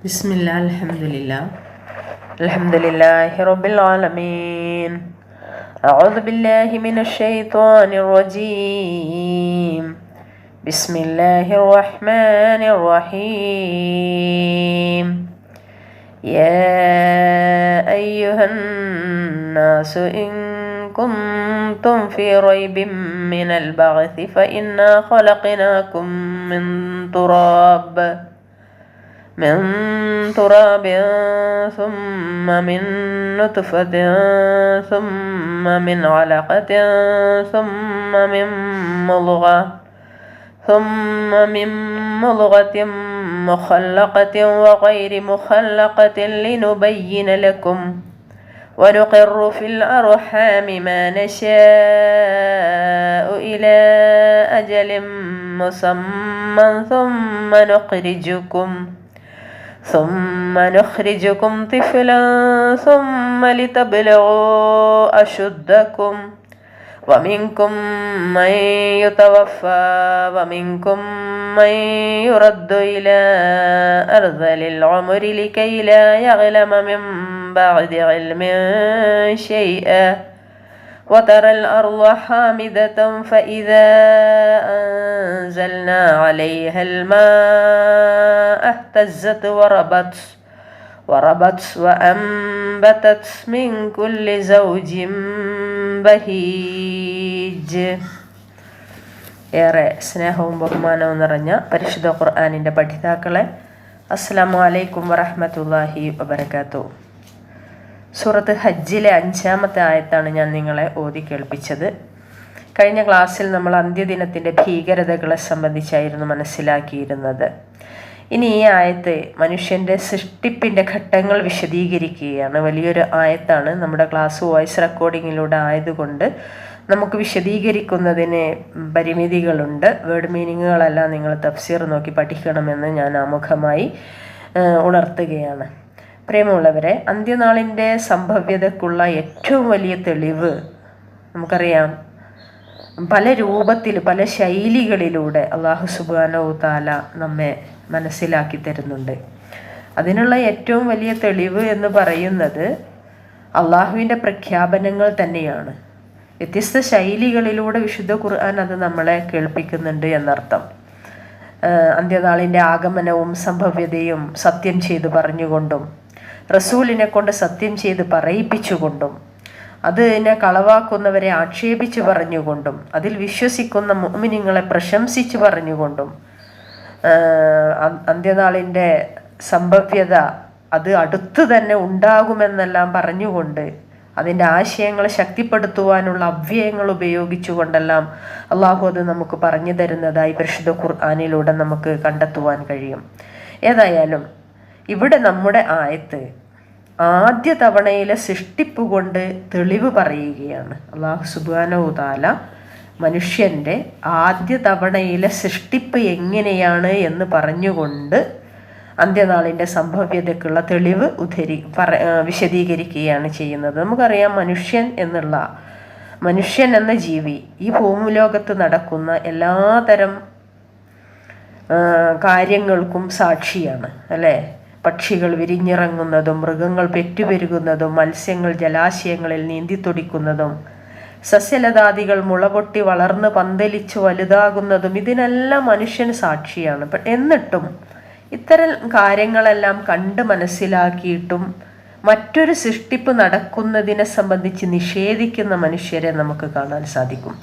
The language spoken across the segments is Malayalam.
بسم الله الحمد لله. الحمد لله رب العالمين. أعوذ بالله من الشيطان الرجيم. بسم الله الرحمن الرحيم. يا أيها الناس إن كنتم في ريب من البعث فإنا خلقناكم من تراب. من تراب ثم من نطفة ثم من علقة ثم من مضغة ثم من مضغة مخلقة وغير مخلقة لنبين لكم ونقر في الأرحام ما نشاء إلى أجل مسمى ثم نخرجكم ثم نخرجكم طفلا ثم لتبلغوا أشدكم. ومنكم من يتوفى ومنكم من يرد إلى أرذل العمر لكي لا يعلم من بعد علم شيئا. وترى الأرض حامدة فإذا أنزلنا عليها الماء اهتزت وربت وربت وأنبتت من كل زوج ബഹീജ് ഏറെ സ്നേഹവും ബഹുമാനവും നിറഞ്ഞ പരിശുദ്ധ ഖുർആാനിൻ്റെ പഠിതാക്കളെ അസ്സാം വലൈക്കും വറഹമത്തല്ലാഹി വബർക്കാത്തു സൂറത്ത് ഹജ്ജിലെ അഞ്ചാമത്തെ ആയത്താണ് ഞാൻ നിങ്ങളെ ഓതി കേൾപ്പിച്ചത്. കഴിഞ്ഞ ക്ലാസ്സിൽ നമ്മൾ അന്ത്യദിനത്തിന്റെ ഭീകരതകളെ സംബന്ധിച്ചായിരുന്നു മനസ്സിലാക്കിയിരുന്നത്. ഇനി ഈ ആയത്തെ മനുഷ്യന്റെ സൃഷ്ടിപ്പിന്റെ ഘട്ടങ്ങൾ വിശദീകരിക്കുകയാണ്. വലിയൊരു ആയത്താണ് നമ്മുടെ ക്ലാസ് വോയിസ് റെക്കോർഡിങ്ങിലൂടെ ആയതുകൊണ്ട് നമുക്ക് വിശദീകരിക്കുന്നതിന് പരിമിതികളുണ്ട്. വേർഡ് മീനിങ്ങുകളെല്ലാം നിങ്ങൾ തഫ്സീർ നോക്കി പഠിക്കണമെന്ന് ഞാൻ ആമുഖമായി ഉണർത്തുകയാണ്. പ്രിയമുള്ളവരെ അന്ത്യനാളിന്റെ സംഭവ്യതക്കുള്ള ഏറ്റവും വലിയ തെളിവ് നമുക്കറിയാം. പല രൂപത്തിൽ പല ശൈലികളിലൂടെ അള്ളാഹു സുബാനോ താല നമ്മെ മനസ്സിലാക്കി തരുന്നുണ്ട്. അതിനുള്ള ഏറ്റവും വലിയ തെളിവ് എന്ന് പറയുന്നത് അള്ളാഹുവിന്റെ പ്രഖ്യാപനങ്ങൾ തന്നെയാണ്. വ്യത്യസ്ത ശൈലികളിലൂടെ വിശുദ്ധ ഖുർആൻ അത് നമ്മളെ കേൾപ്പിക്കുന്നുണ്ട് എന്നർത്ഥം. അന്ത്യനാളിന്റെ ആഗമനവും സംഭവ്യതയും സത്യം ചെയ്ത് പറഞ്ഞുകൊണ്ടും റസൂലിനെ കൊണ്ട് സത്യം ചെയ്ത് പറയിപ്പിച്ചുകൊണ്ടും അതിനെ കളവാക്കുന്നവരെ ആക്ഷേപിച്ചു പറഞ്ഞുകൊണ്ടും അതിൽ വിശ്വസിക്കുന്ന മോമിനിങ്ങളെ പ്രശംസിച്ചു പറഞ്ഞുകൊണ്ടും അന്ത്യനാളിന്റെ സംഭവ്യത അത് അടുത്ത് തന്നെ ഉണ്ടാകുമെന്നെല്ലാം പറഞ്ഞുകൊണ്ട് അതിന്റെ ആശയങ്ങളെ ശക്തിപ്പെടുത്തുവാനുള്ള അവ്യയങ്ങൾ ഉപയോഗിച്ചുകൊണ്ടെല്ലാം അള്ളാഹു അത് നമുക്ക് പറഞ്ഞു തരുന്നതായി പരിശുദ്ധ ഖുർആാനിലൂടെ നമുക്ക് കണ്ടെത്തുവാൻ കഴിയും. ഏതായാലും ഇവിടെ നമ്മുടെ ആയത്ത് ആദ്യ തവണയിലെ സൃഷ്ടിപ്പ് കൊണ്ട് തെളിവ് പറയുകയാണ്. അള്ളാഹു സുബാനോതാല മനുഷ്യന്റെ ആദ്യ തവണയിലെ സൃഷ്ടിപ്പ് എങ്ങനെയാണ് എന്ന് പറഞ്ഞുകൊണ്ട് അന്ത്യനാളിന്റെ സംഭവ്യതയ്ക്കുള്ള തെളിവ് ഉദ്ധരി പറ വിശദീകരിക്കുകയാണ് ചെയ്യുന്നത്. നമുക്കറിയാം മനുഷ്യൻ എന്നുള്ള മനുഷ്യൻ എന്ന ജീവി ഈ ഭൂമിലോകത്ത് നടക്കുന്ന എല്ലാതരം കാര്യങ്ങൾക്കും സാക്ഷിയാണ്. അല്ലേ? പക്ഷികൾ വിരിഞ്ഞിറങ്ങുന്നതും മൃഗങ്ങൾ പെറ്റുപെരുകുന്നതും മത്സ്യങ്ങൾ ജലാശയങ്ങളിൽ നീന്തിത്തുടിക്കുന്നതും സസ്യലതാദികൾ മുളപൊട്ടി വളർന്ന് പന്തലിച്ചു വലുതാകുന്നതും ഇതിനെല്ലാം മനുഷ്യന് സാക്ഷിയാണ്. എന്നിട്ടും ഇത്തരം കാര്യങ്ങളെല്ലാം കണ്ട് മനസ്സിലാക്കിയിട്ടും മറ്റൊരു സൃഷ്ടിപ്പ് നടക്കുന്നതിനെ സംബന്ധിച്ച് നിഷേധിക്കുന്ന മനുഷ്യരെ നമുക്ക് കാണാൻ സാധിക്കും.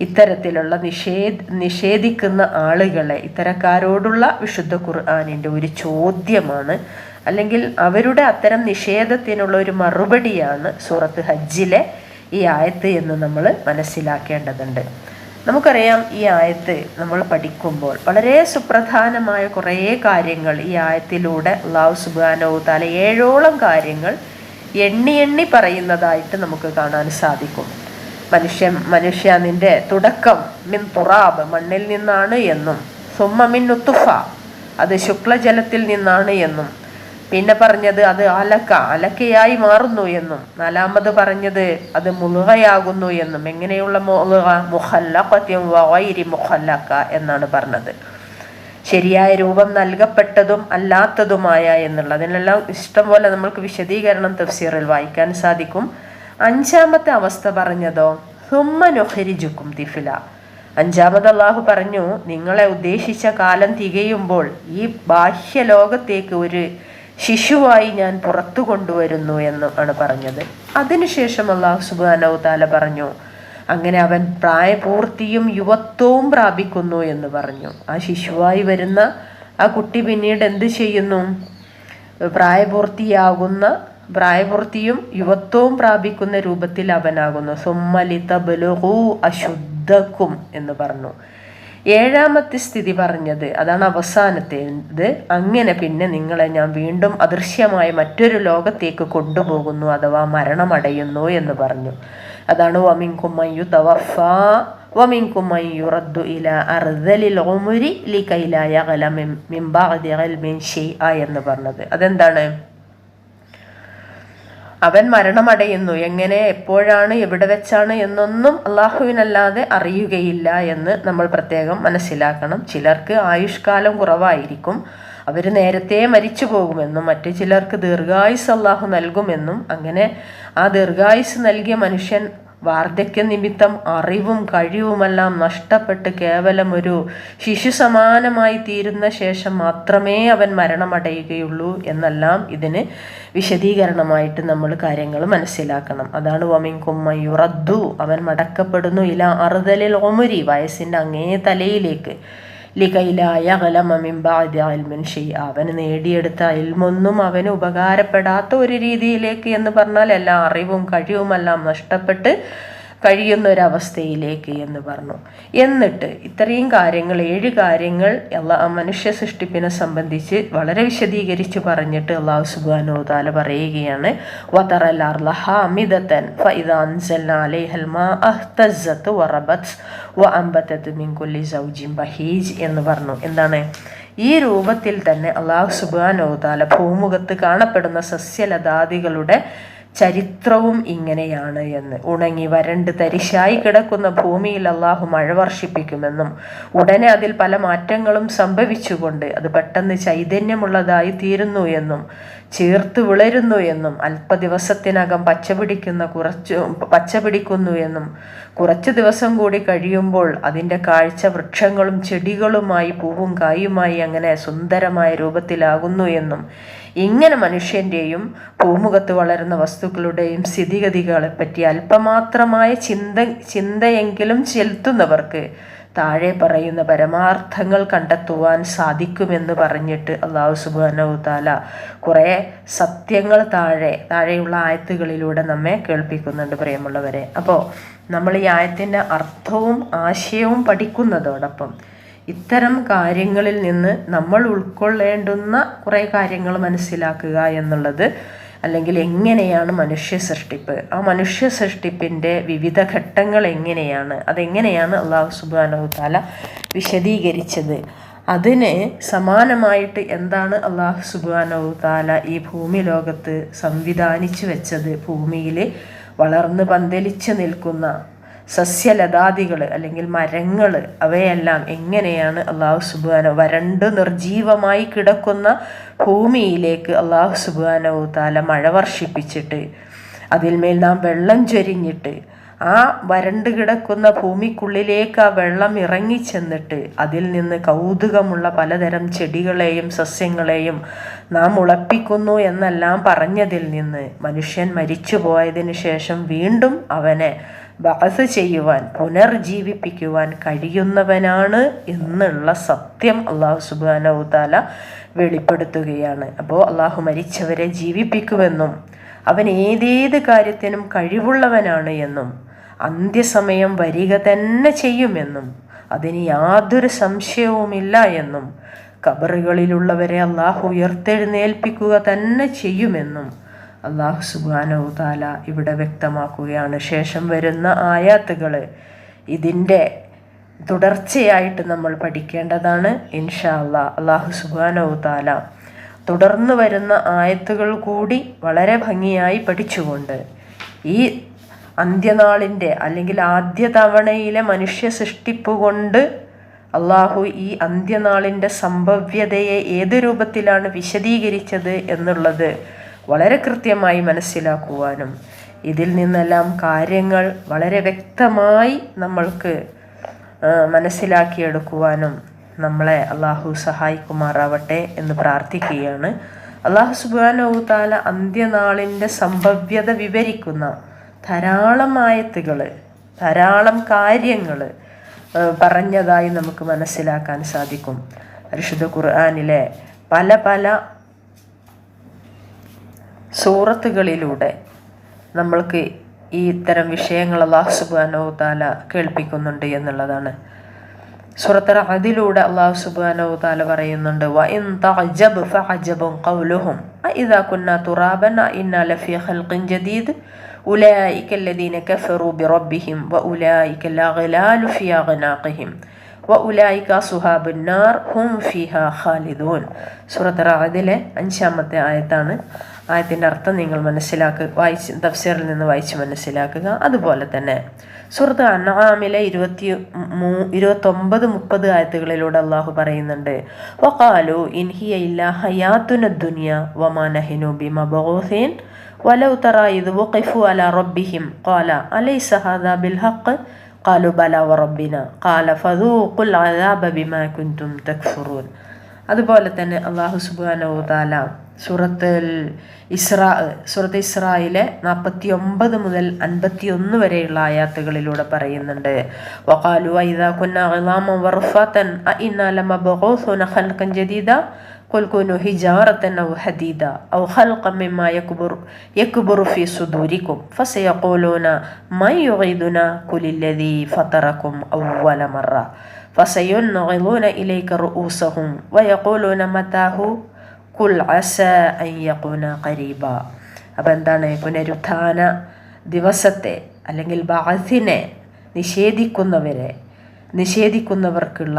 ഇത്തരത്തിലുള്ള നിഷേധ നിഷേധിക്കുന്ന ആളുകളെ ഇത്തരക്കാരോടുള്ള വിശുദ്ധ ഖുർആാനിന്റെ ഒരു ചോദ്യമാണ്. അല്ലെങ്കിൽ അവരുടെ അത്തരം നിഷേധത്തിനുള്ള ഒരു മറുപടിയാണ് സൂറത്ത് ഹജ്ജിലെ ഈ ആയത്ത് എന്ന് നമ്മൾ മനസ്സിലാക്കേണ്ടതുണ്ട്. നമുക്കറിയാം ഈ ആയത്ത് നമ്മൾ പഠിക്കുമ്പോൾ വളരെ സുപ്രധാനമായ കുറേ കാര്യങ്ങൾ ഈ ആയത്തിലൂടെ അള്ളാഹു സുബാനോ താല ഏഴോളം കാര്യങ്ങൾ എണ്ണി എണ്ണി പറയുന്നതായിട്ട് നമുക്ക് കാണാൻ സാധിക്കും. മനുഷ്യൻ മനുഷ്യ നിന്റെ തുടക്കം മിൻ തുറാബ് മണ്ണിൽ നിന്നാണ് എന്നും. സുമ്മ മിൻ ഉത്തുഫ അത് ശുക്ലജലത്തിൽ നിന്നാണ് എന്നും. പിന്നെ പറഞ്ഞത് അത് അലക്ക അലക്കയായി മാറുന്നു എന്നും. നാലാമത് പറഞ്ഞത് അത് മുളുകയാകുന്നു എന്നും. എങ്ങനെയുള്ള മുളുക? മുഹല്ലഖത്യം വൈരി മുഹല്ലക്ക എന്നാണ് പറഞ്ഞത്. ശരിയായ രൂപം നൽകപ്പെട്ടതും അല്ലാത്തതുമായ എന്നുള്ള അതിനെല്ലാം ഇഷ്ടം പോലെ നമ്മൾക്ക് വിശദീകരണം തഫ്സീറിൽ വായിക്കാൻ സാധിക്കും. അഞ്ചാമത്തെ അവസ്ഥ പറഞ്ഞതോ? ഹുമ്മനുഹരിജുക്കും തിഫില. അഞ്ചാമത് അള്ളാഹു പറഞ്ഞു നിങ്ങളെ ഉദ്ദേശിച്ച കാലം തികയുമ്പോൾ ഈ ബാഹ്യലോകത്തേക്ക് ഒരു ശിശുവായി ഞാൻ പുറത്തു കൊണ്ടുവരുന്നു എന്ന് ആണ് പറഞ്ഞത്. അതിനുശേഷം അള്ളാഹു സുബാനവ് താല പറഞ്ഞു അങ്ങനെ അവൻ പ്രായപൂർത്തിയും യുവത്വവും പ്രാപിക്കുന്നു എന്ന് പറഞ്ഞു. ആ ശിശുവായി വരുന്ന ആ കുട്ടി പിന്നീട് എന്ത് ചെയ്യുന്നു? പ്രായപൂർത്തിയാകുന്ന പ്രായപൂർത്തിയും യുവത്വവും പ്രാപിക്കുന്ന രൂപത്തിൽ അവനാകുന്നു. സുമ്മലിതബലുഹു അശുദ്ധക്കും എന്ന് പറഞ്ഞു. ഏഴാമത്തെ സ്ഥിതി പറഞ്ഞത് അതാണ് അവസാനത്തേത്. അങ്ങനെ പിന്നെ നിങ്ങളെ ഞാൻ വീണ്ടും അദൃശ്യമായ മറ്റൊരു ലോകത്തേക്ക് കൊണ്ടുപോകുന്നു അഥവാ മരണമടയുന്നു എന്ന് പറഞ്ഞു. അതാണ് വമിൻകുമ്മയ്യു തവഫ വമിൻകുമ്മയ്യുറദ്ദു ഇല അർദലിൽ ഒമുരി ലി കൈലായ കല മിംബാദിൽ മിൻ ഷെയ്അ എന്ന് പറഞ്ഞത്. അതെന്താണ്? അവൻ മരണമടയുന്നു. എങ്ങനെ എപ്പോഴാണ് എവിടെ വെച്ചാണ് എന്നൊന്നും അള്ളാഹുവിനല്ലാതെ അറിയുകയില്ല എന്ന് നമ്മൾ പ്രത്യേകം മനസ്സിലാക്കണം. ചിലർക്ക് ആയുഷ്കാലം കുറവായിരിക്കും. അവർ നേരത്തെ മരിച്ചു പോകുമെന്നും മറ്റു ചിലർക്ക് ദീർഘായുസ് അള്ളാഹു നൽകുമെന്നും അങ്ങനെ ആ ദീർഘായുസ് നൽകിയ മനുഷ്യൻ വാർദ്ധക്യ നിമിത്തം അറിവും കഴിവുമെല്ലാം നഷ്ടപ്പെട്ട് കേവലം ഒരു ശിശു സമാനമായി തീരുന്ന ശേഷം മാത്രമേ അവൻ മരണമടയുകയുള്ളൂ എന്നെല്ലാം ഇതിന് വിശദീകരണമായിട്ട് നമ്മൾ കാര്യങ്ങൾ മനസ്സിലാക്കണം. അതാണ് വമിൻ കുമ്മയുറദ്ദു അവൻ മടക്കപ്പെടുന്നു ഇല അറുതലിൽ ഒമുരി വയസ്സിന്റെ അങ്ങേ തലയിലേക്ക്. ലികയിലായ കലമിമ്പാദ്യൽമിൻ ഷെയ് അവന് നേടിയെടുത്ത അൽമൊന്നും അവന് ഉപകാരപ്പെടാത്ത ഒരു രീതിയിലേക്ക് എന്ന് പറഞ്ഞാൽ എല്ലാ അറിവും കഴിവുമെല്ലാം നഷ്ടപ്പെട്ട് കഴിയുന്ന ഒരവസ്ഥയിലേക്ക് എന്ന് പറഞ്ഞു. എന്നിട്ട് ഇത്രയും കാര്യങ്ങൾ ഏഴ് കാര്യങ്ങൾ എല്ലാ മനുഷ്യ സൃഷ്ടിപ്പിനെ സംബന്ധിച്ച് വളരെ വിശദീകരിച്ച് പറഞ്ഞിട്ട് അള്ളാഹു സുബാനോ താല പറയുകയാണ് എന്ന് പറഞ്ഞു. എന്താണ്? ഈ രൂപത്തിൽ തന്നെ അള്ളാഹു സുബാനോ താല ഭൂമുഖത്ത് കാണപ്പെടുന്ന സസ്യലതാദികളുടെ ചരിത്രവും ഇങ്ങനെയാണ് എന്ന്. ഉണങ്ങി വരണ്ട് തരിശായി കിടക്കുന്ന ഭൂമിയിൽ അള്ളാഹു മഴ വർഷിപ്പിക്കുമെന്നും ഉടനെ അതിൽ പല മാറ്റങ്ങളും സംഭവിച്ചുകൊണ്ട് അത് പെട്ടെന്ന് ചൈതന്യമുള്ളതായി തീരുന്നു എന്നും ചേർത്ത് വിളരുന്നു എന്നും അല്പ ദിവസത്തിനകം പച്ചപിടിക്കുന്ന കുറച്ച് പച്ചപിടിക്കുന്നു എന്നും കുറച്ച് ദിവസം കൂടി കഴിയുമ്പോൾ അതിന്റെ കാഴ്ച വൃക്ഷങ്ങളും ചെടികളുമായി പൂവും കായുമായി അങ്ങനെ സുന്ദരമായ രൂപത്തിലാകുന്നു എന്നും ഇങ്ങനെ മനുഷ്യന്റെയും ഭൂമുഖത്ത് വളരുന്ന വസ്തുക്കളുടെയും സ്ഥിതിഗതികളെപ്പറ്റി അല്പമാത്രമായ ചിന്ത ചിന്തയെങ്കിലും ചെലുത്തുന്നവർക്ക് താഴെ പറയുന്ന പരമാർത്ഥങ്ങൾ കണ്ടെത്തുവാൻ സാധിക്കുമെന്ന് പറഞ്ഞിട്ട് അള്ളാഹു താല കുറേ സത്യങ്ങൾ താഴെ താഴെയുള്ള ആയത്തുകളിലൂടെ നമ്മെ കേൾപ്പിക്കുന്നുണ്ട് പ്രിയമുള്ളവരെ. അപ്പോൾ നമ്മൾ ഈ ആയത്തിന്റെ അർത്ഥവും ആശയവും പഠിക്കുന്നതോടൊപ്പം ഇത്തരം കാര്യങ്ങളിൽ നിന്ന് നമ്മൾ ഉൾക്കൊള്ളേണ്ടുന്ന കുറേ കാര്യങ്ങൾ മനസ്സിലാക്കുക എന്നുള്ളത് അല്ലെങ്കിൽ എങ്ങനെയാണ് മനുഷ്യ സൃഷ്ടിപ്പ്? ആ മനുഷ്യ സൃഷ്ടിപ്പിന്റെ വിവിധ ഘട്ടങ്ങൾ എങ്ങനെയാണ്? അതെങ്ങനെയാണ് അള്ളാഹു സുബാനഹു താല വിശദീകരിച്ചത്? അതിന് സമാനമായിട്ട് എന്താണ് അള്ളാഹു സുബാനഹു താല ഈ ഭൂമി ലോകത്ത് സംവിധാനിച്ചു വെച്ചത്? ഭൂമിയിൽ വളർന്ന് പന്തലിച്ച് നിൽക്കുന്ന സസ്യലതാദികൾ അല്ലെങ്കിൽ മരങ്ങൾ അവയെല്ലാം എങ്ങനെയാണ് അള്ളാഹു സുബാന വരണ്ട് നിർജീവമായി കിടക്കുന്ന ഭൂമിയിലേക്ക് അള്ളാഹു സുബാനവു താല മഴ വർഷിപ്പിച്ചിട്ട് അതിന്മേൽ നാം വെള്ളം ചൊരിഞ്ഞിട്ട് ആ വരണ്ട് കിടക്കുന്ന ഭൂമിക്കുള്ളിലേക്ക് ആ വെള്ളം ഇറങ്ങിച്ചെന്നിട്ട് അതിൽ നിന്ന് കൗതുകമുള്ള പലതരം ചെടികളെയും സസ്യങ്ങളെയും നാം ഉളപ്പിക്കുന്നു എന്നെല്ലാം പറഞ്ഞതിൽ നിന്ന് മനുഷ്യൻ മരിച്ചു പോയതിനു ശേഷം വീണ്ടും അവനെ ബഹസ് ചെയ്യുവാൻ പുനർജീവിപ്പിക്കുവാൻ കഴിയുന്നവനാണ് എന്നുള്ള സത്യം അള്ളാഹു സുബാനൗതാല വെളിപ്പെടുത്തുകയാണ്. അപ്പോൾ അള്ളാഹു മരിച്ചവരെ ജീവിപ്പിക്കുമെന്നും അവൻ ഏതേത് കാര്യത്തിനും കഴിവുള്ളവനാണ് എന്നും അന്ത്യസമയം വരിക തന്നെ ചെയ്യുമെന്നും അതിന് യാതൊരു സംശയവുമില്ല എന്നും കബറുകളിലുള്ളവരെ അള്ളാഹു ഉയർത്തെഴുന്നേൽപ്പിക്കുക തന്നെ ചെയ്യുമെന്നും അള്ളാഹു സുബാനോ താല ഇവിടെ വ്യക്തമാക്കുകയാണ്. ശേഷം വരുന്ന ആയാത്തുകൾ ഇതിന്റെ തുടർച്ചയായിട്ട് നമ്മൾ പഠിക്കേണ്ടതാണ് ഇൻഷാ അള്ളാ അള്ളാഹു സുബാനോ താല തുടർന്ന് വരുന്ന ആയത്തുകൾ കൂടി വളരെ ഭംഗിയായി പഠിച്ചുകൊണ്ട് ഈ അന്ത്യനാളിന്റെ അല്ലെങ്കിൽ ആദ്യ തവണയിലെ മനുഷ്യ സൃഷ്ടിപ്പ് കൊണ്ട് അള്ളാഹു ഈ അന്ത്യനാളിന്റെ സംഭവ്യതയെ ഏത് രൂപത്തിലാണ് വിശദീകരിച്ചത് എന്നുള്ളത് വളരെ കൃത്യമായി മനസ്സിലാക്കുവാനും ഇതിൽ നിന്നെല്ലാം കാര്യങ്ങൾ വളരെ വ്യക്തമായി നമ്മൾക്ക് മനസ്സിലാക്കിയെടുക്കുവാനും നമ്മളെ അള്ളാഹു സഹായിക്കുമാറാവട്ടെ എന്ന് പ്രാർത്ഥിക്കുകയാണ്. അള്ളാഹു സുബാനോ താല അന്ത്യനാളിന്റെ സംഭവ്യത വിവരിക്കുന്ന ധാരാളം ആയത്തുകൾ ധാരാളം കാര്യങ്ങൾ പറഞ്ഞതായി നമുക്ക് മനസ്സിലാക്കാൻ സാധിക്കും. പരിശുദ്ധ ഖുർആാനിലെ പല പല സൂറത്തുകളിലൂടെ നമ്മൾക്ക് ഈ ഇത്തരം വിഷയങ്ങൾ അള്ളാഹു സുബാനോ താല കേൾപ്പിക്കുന്നുണ്ട് എന്നുള്ളതാണ് സുറത്തറ അതിലൂടെ അള്ളാഹു സുബാനോ താല പറയുന്നുണ്ട് വ ഇൻ തഅജബ് ഫഅജബുൻ ഖൗലുഹും അഇദാ കുന്നാ തുറാബൻ ഇന്നാ ലഫീ ഖൽഖിൻ ജദീദ് أولئك الذين كفروا بربهم وأولئك الأغلال في أعناقهم وأولئك أصحاب النار هم فيها خالدون സൂറത്ത് റാദിലെ അഞ്ചാമത്തെ ആയത്താണ് ആയത്തിന്റെ അർത്ഥം നിങ്ങൾ മനസ്സിലാക്കുക വായിച്ച് തഫ്സീറിൽ നിന്ന് വായിച്ച് മനസ്സിലാക്കുക. അതുപോലെ തന്നെ സുഹൃത്ത് അനാമിലെ ഇരുപത്തി മൂ ഇരുപത്തൊമ്പത് മുപ്പത് ആയത്തുകളിലൂടെ അള്ളാഹു പറയുന്നുണ്ട് വക്കാലു ഇൻഹിയ ഇല്ല ഹയാത്തുന ദുനിയ വമാനഹിനു ബിമ ബോഹീൻ വലൗ തറ ഇത് വഖിഫു അല റബ്ബിഹിം ഖാല അലൈ സഹാദ ബിൽ ഹഖ്? ഖാലു ബല വറബിന ഖാല ഫദൂഖുൽ അദാബ ബിമാ കുൻതും തക്ഫുറൂൻ അതുപോലെ തന്നെ അള്ളാഹു സുബാനോ താല സൂറത്തുൽ ഇസ്രാ സൂറത്ത് ഇസ്രായിലെ നാൽപ്പത്തി ഒമ്പത് മുതൽ അൻപത്തി ഒന്ന് വരെയുള്ള ആയാത്തുകളിലൂടെ പറയുന്നുണ്ട് വഖാലു ഐദാ കുന്ന ഗിലാമൻ വർഫാതൻ അഇന്നാ ലമബഊസുന ഖൽഖൻ ജദീദ قل كونوا حجارة أو حديدا أو خلقا مما يكبر يكبر في صدوركم فسيقولون من يعيدنا قل الذي فطركم أول مرة فسينغضون إليك رؤوسهم ويقولون متاه കുൽ അസ അയ്യക്കുന കരീബ അപ്പം എന്താണ്? പുനരുത്ഥാന ദിവസത്തെ അല്ലെങ്കിൽ ബാസിനെ നിഷേധിക്കുന്നവരെ നിഷേധിക്കുന്നവർക്കുള്ള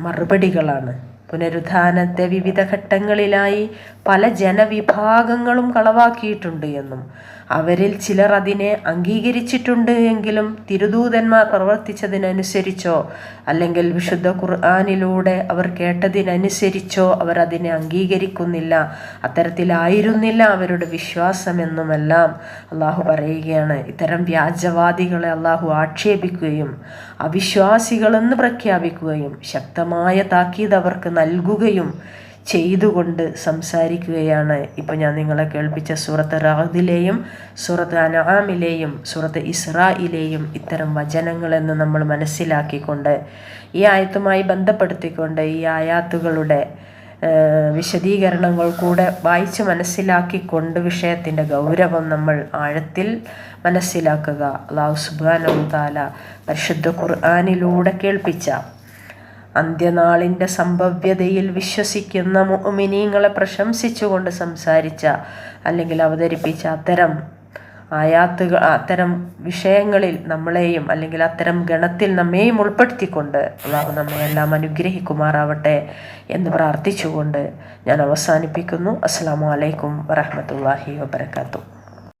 മറുപടികളാണ് പുനരുത്ഥാനത്തെ വിവിധ ഘട്ടങ്ങളിലായി പല ജനവിഭാഗങ്ങളും കളവാക്കിയിട്ടുണ്ട് എന്നും അവരിൽ ചിലർ അതിനെ അംഗീകരിച്ചിട്ടുണ്ട് എങ്കിലും തിരുദൂതന്മാർ പ്രവർത്തിച്ചതിനനുസരിച്ചോ അല്ലെങ്കിൽ വിശുദ്ധ ഖുർആാനിലൂടെ അവർ കേട്ടതിനനുസരിച്ചോ അവർ അതിനെ അംഗീകരിക്കുന്നില്ല അത്തരത്തിലായിരുന്നില്ല അവരുടെ വിശ്വാസമെന്നുമെല്ലാം അള്ളാഹു പറയുകയാണ്. ഇത്തരം വ്യാജവാദികളെ അള്ളാഹു ആക്ഷേപിക്കുകയും അവിശ്വാസികളെന്ന് പ്രഖ്യാപിക്കുകയും ശക്തമായ താക്കീത് അവർക്ക് നൽകുകയും ചെയ്തുകൊണ്ട് സംസാരിക്കുകയാണ്. ഇപ്പോൾ ഞാൻ നിങ്ങളെ കേൾപ്പിച്ച സൂറത്ത് റാദിലെയും സൂറത്ത് അനാമിലെയും സൂറത്ത് ഇസ്രായിലെയും ഇത്തരം വചനങ്ങളെന്ന് നമ്മൾ മനസ്സിലാക്കിക്കൊണ്ട് ഈ ആയത്തുമായി ബന്ധപ്പെടുത്തിക്കൊണ്ട് ഈ ആയാത്തുകളുടെ വിശദീകരണങ്ങൾ കൂടെ വായിച്ച് മനസ്സിലാക്കിക്കൊണ്ട് വിഷയത്തിന്റെ ഗൗരവം നമ്മൾ ആഴത്തിൽ മനസ്സിലാക്കുക. അള്ളാഹു സുബാനു താല പരിശുദ്ധ ഖുർആാനിലൂടെ കേൾപ്പിച്ച അന്ത്യനാളിന്റെ സംഭവ്യതയിൽ വിശ്വസിക്കുന്ന മുഅ്മിനീങ്ങളെ പ്രശംസിച്ചുകൊണ്ട് സംസാരിച്ച അല്ലെങ്കിൽ അവതരിപ്പിച്ച അത്തരം ആയാത്തുകൾ അത്തരം വിഷയങ്ങളിൽ നമ്മളെയും അല്ലെങ്കിൽ അത്തരം ഗണത്തിൽ നമ്മെയും ഉൾപ്പെടുത്തിക്കൊണ്ട് അള്ളാഹു നമ്മയെല്ലാം അനുഗ്രഹിക്കുമാറാവട്ടെ എന്ന് പ്രാർത്ഥിച്ചുകൊണ്ട് ഞാൻ അവസാനിപ്പിക്കുന്നു. അസ്സാം വലൈക്കും വറഹമത്തല്ലാഹി വാബർക്കാത്തു